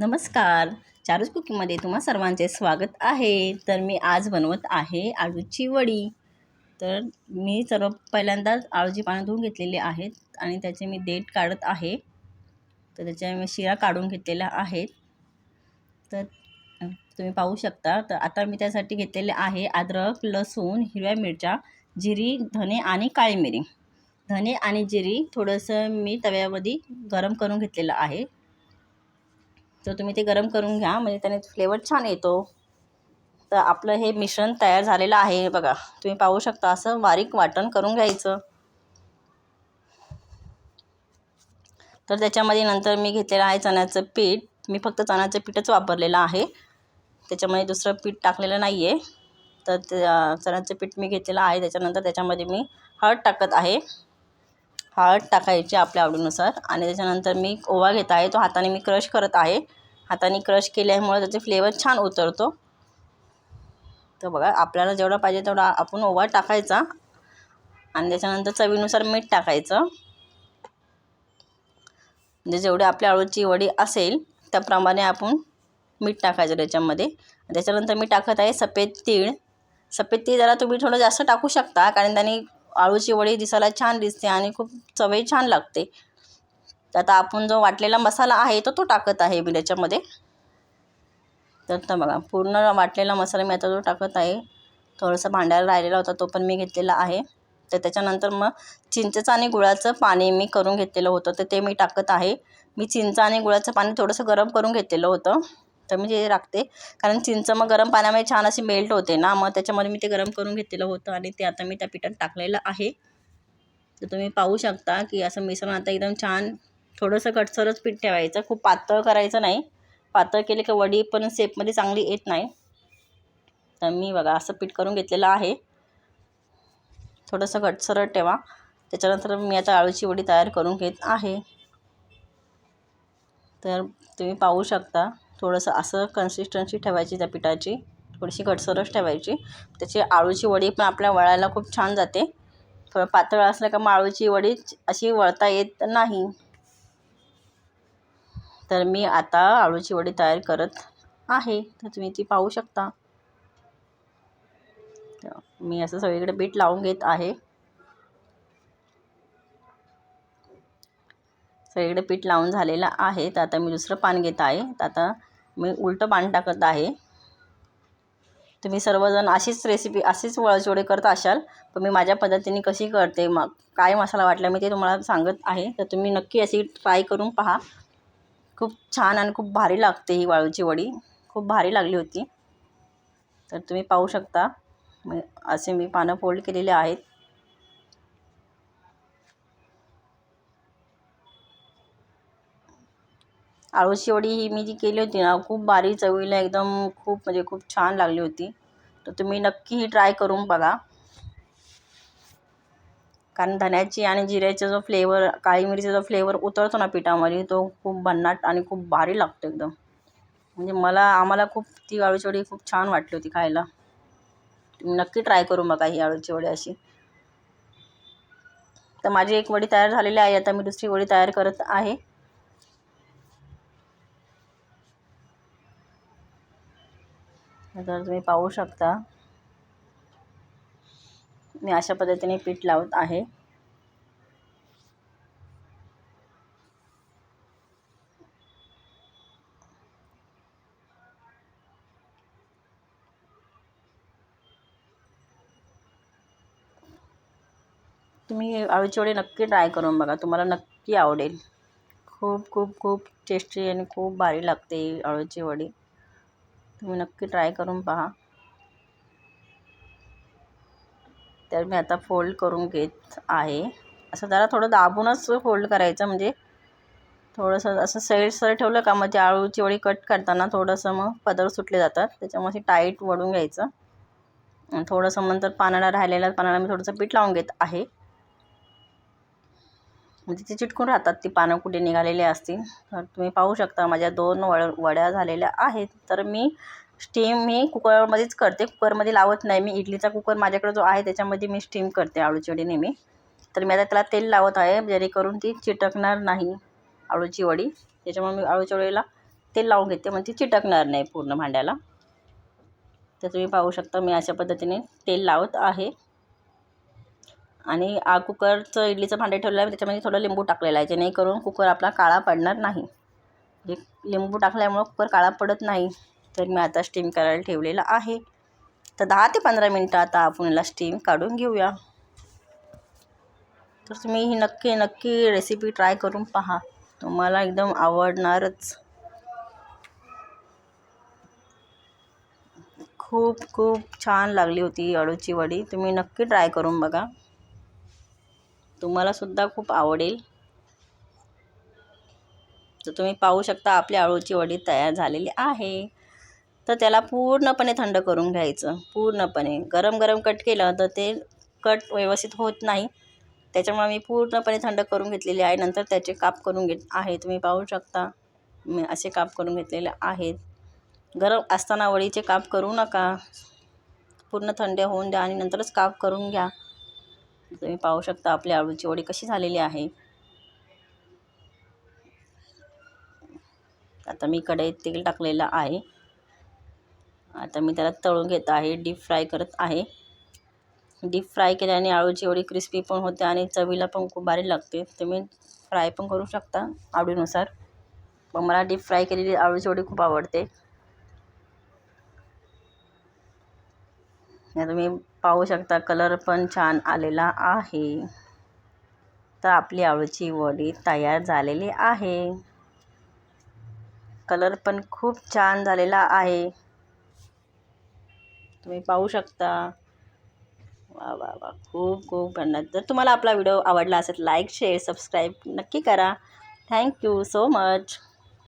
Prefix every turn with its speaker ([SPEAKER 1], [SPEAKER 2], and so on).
[SPEAKER 1] नमस्कार. चारूज कुकिंगमध्ये तुम्हा सर्वांचे स्वागत आहे. तर मी आज बनवत आहे आळूची वडी. तर मी सर्व पहिल्यांदाच आळूची पानं धुवून घेतलेली आहेत आणि त्याचे मी देठ काढत आहे. तर त्याच्या मी शिरा काढून घेतलेल्या आहेत. तर तुम्ही पाहू शकता. तर आता मी त्यासाठी घेतलेले आहे अद्रक लसूण हिरव्या मिरच्या जिरी धने आणि काळी मिरी. धने आणि जिरी थोडंसं मी तव्यामध्ये गरम करून घेतलेलं आहे. तर तुम्ही ते गरम करून घ्या म्हणजे त्याने फ्लेवर छान येतो. तर आपलं हे मिश्रण तयार झालेलं आहे बघा. तुम्ही पाहू शकता असं बारीक वाटण करून घ्यायचं. तर त्याच्यामध्ये नंतर मी घेतलेलं आहे चण्याचं पीठ. मी फक्त चण्याचं पीठच वापरलेलं आहे. त्याच्यामध्ये दुसरं पीठ टाकलेलं नाही आहे तर चण्याचं पीठ मी घेतलेलं आहे. त्याच्यानंतर त्याच्यामध्ये मी हळद टाकत आहे. हळद टाकायची आपल्या आवडीनुसार आणि त्याच्यानंतर मी ओवा घेत आहे तो हाताने मी क्रश करत आहे. हाताने क्रश केल्यामुळे त्याचे फ्लेवर छान उतरतो. तर बघा आपल्याला जेवढा पाहिजे तेवढा आपण ओवा टाकायचा आणि त्याच्यानंतर चवीनुसार मीठ टाकायचं. म्हणजे जेवढी आपल्या आळूची वडी असेल त्याप्रमाणे आपण मीठ टाकायचं त्याच्यामध्ये. त्याच्यानंतर मी टाकत आहे सफेद तीळ. सफेद तीळ जरा तुम्ही थोडं जास्त टाकू शकता कारण त्याने आळूची वडी दिसायला छान दिसते आणि खूप चवही छान लागते. तर आता आपण जो वाटलेला मसाला आहे तो तो टाकत आहे मी त्याच्यामध्ये. तर तर बघा पूर्ण वाटलेला मसाला मी आता जो टाकत आहे. थोडंसं भांड्याला राहिलेला होता तो पण मी घेतलेला आहे. तर त्याच्यानंतर मग चिंचेचं आणि गुळाचं पाणी मी करून घेतलेलं होतं तर ते मी टाकत आहे. मी चिंच आणि गुळाचं पाणी थोडंसं गरम करून घेतलेलं होतं. तर मी ते टाकते कारण चिंच मग गरम पाण्यामध्ये छान अशी मेल्ट होते ना मग त्याच्यामध्ये मी ते गरम करून घेतलेलं होतं आणि ते आता मी त्या पिठात टाकलेलं आहे. तर तुम्ही पाहू शकता की असं मिश्रण आता एकदम छान थोडंसं कटसरच पीठ ठेवायचं. खूप पातळ करायचं नाही. पातळ केले की वडी पण सेपमध्ये चांगली येत नाही. तर मी बघा असं पीठ करून घेतलेलं आहे. थोडंसं घटसरट ठेवा. त्याच्यानंतर मी आता आळूची वडी तयार करून घेत आहे. तर तुम्ही पाहू शकता. थोडंसं असं कन्सिस्टन्सी ठेवायची त्या पिठाची. थोडीशी घटसरच ठेवायची. त्याची आळूची वडी पण आपल्या वळायला खूप छान जाते. थोडं पातळ असलं का मग आळूची वडी अशी वळता येत नाही. तर मी आता आळूची वडी तयार करत आहे. तर तुम्ही ती पाहू शकता. मी असं सगळीकडे बीट लावून घेत आहे. सगळीकडे पीठ लावून झालेलं आहे. तर आता मी दुसरं पान घेत आहे. तर आता मी उलटं पाणी टाकत आहे. तुम्ही सर्वजण अशीच रेसिपी अशीच वळचोडे करत असाल पण मी माझ्या पद्धतीने कशी करते? मग काय मसाला वाटला? मी ते तुम्हाला सांगत आहे. तर तुम्ही नक्की अशी ट्राय करून पहा. खूप छान आणि खूप भारी लागते ही वाळूची वडी. खूप भारी लागली होती. तर तुम्ही पाहू शकता. असे मी पानं फोल्ड केलेले आहेत. आळू शेवडी ही मी जी केली होती ना खूप बारीक चवीला एकदम खूप म्हणजे खूप छान लागली होती. तर तुम्ही नक्की ही ट्राय करून बघा. कारण धण्याची आणि जिऱ्याचा जो फ्लेवर काळी मिरीचा जो फ्लेवर उतरतो ना पिठामध्ये तो खूप भन्नाट आणि खूप भारी लागतो एकदम. म्हणजे मला आम्हाला खूप ती आळूची वडी खूप छान वाटली होती खायला. तुम्ही नक्की ट्राय करून बघा ही आळूची वडी अशी. तर माझी एक वडी तयार झालेली आहे आता मी दुसरी वडी तयार करत आहे. तर तुम्ही पाहू शकता. मी अशा पद्धतीने पीठ लावत आहे. तुम्ही आळूची वडी नक्की ट्राय करून बघा. तुम्हाला नक्की आवडेल. खूप खूप खूप टेस्टी आणि खूप भारी लागते आळूची वडी. तुम्ही नक्की ट्राय करून पहा. तर मी आता फोल्ड करून घेत आहे. असं जरा थोडं दाबूनच फोल्ड करायचं म्हणजे थोडंसं असं सैलसर ठेवलं का मग ते आळूची वळी कट करताना थोडंसं मग पदर सुटले जातात. त्याच्यामुळे टाईट वळून घ्यायचं. थोडंसं नंतर पानाला राहिलेल्या पानाला मी थोडंसं पीठ लावून घेत आहे. म्हणजे ती चिटकून राहतात ती पानं कुठे निघालेली असतील. तर तुम्ही पाहू शकता माझ्या दोन वळ वड्या झालेल्या आहेत. तर मी स्टीम मी कुकरमध्येच करते. कुकरमध्ये लावत नाही मी. इडलीचा कुकर माझ्याकडे जो आहे त्याच्यामध्ये मी स्टीम करते आळूची वडी नेहमी. तर मी आता त्याला तेल लावत आहे जेणेकरून ती चिटकणार नाही आळूची वडी. त्याच्यामुळे मी आळूच्या वडीला तेल लावून घेते म्हणजे चिटकणार नाही पूर्ण भांड्याला. तर तुम्ही पाहू शकता मी अशा पद्धतीने तेल लावत आहे. आणि आ कुकरचं इडलीचं भांडे ठेवलेलं आहे त्याच्यामध्ये थोडं लिंबू टाकलेलं आहे जेणेकरून कुकर आपला काळा पडणार नाही. म्हणजे लिंबू टाकल्यामुळं कुकर काळा पडत नाही तर मी आता स्टीम करायला ठेवलेला आहे. तर दहा ते पंधरा मिनटं आता आपण याला स्टीम काढून घेऊया. तर तुम्ही ही नक्की नक्की रेसिपी ट्राय करून पहा. तुम्हाला एकदम आवडणारच. खूप खूप छान लागली होती अळूची वडी. तुम्ही नक्की ट्राय करून बघा. तुम्हालासुद्धा खूप आवडेल. तर तुम्ही पाहू शकता आपली अळूची वडी तयार झालेली आहे. तर त्याला पूर्णपणे थंड करून घ्यायचं. पूर्णपणे. गरम गरम कट केलं तर ते कट व्यवस्थित होत नाही. त्याच्यामुळे मी पूर्णपणे थंड करून घेतलेले आहे. नंतर त्याचे काप करून घेत आहे. तुम्ही पाहू शकता. मी असे काप करून घेतलेले आहेत. गरम असताना वडीचे काप करू नका. पूर्ण थंड होऊन द्या आणि नंतरच काप करून घ्या. तुम्ही पाहू शकता आपली आळूची वडी कशी झालेली आहे. आता मी कढईत तेल टाकलेलं आहे. आता मी त्याला तळून घेत आहे डीप फ्राय करत आहे. डीप फ्राय केल्याने आळूची एवढी क्रिस्पी पण होते आणि चवीला पण खूप भारी लागते. तुम्ही फ्राय पण करू शकता आवडीनुसार. पण मला डीप फ्राय केलेली आळूची वडी खूप आवडते. या तुम्ही पाहू शकता कलर पण छान आलेला आहे. तर आपली आळूची वडी तयार झालेली आहे. कलर पण खूप छान झालेला आहे. तुम्ही पाहू शकता. वा वा वा खूप खूप धन्यवाद जर तुम्हाला आपला व्हिडिओ आवडला असेल लाईक शेअर सबस्क्राईब नक्की करा. Thank you so much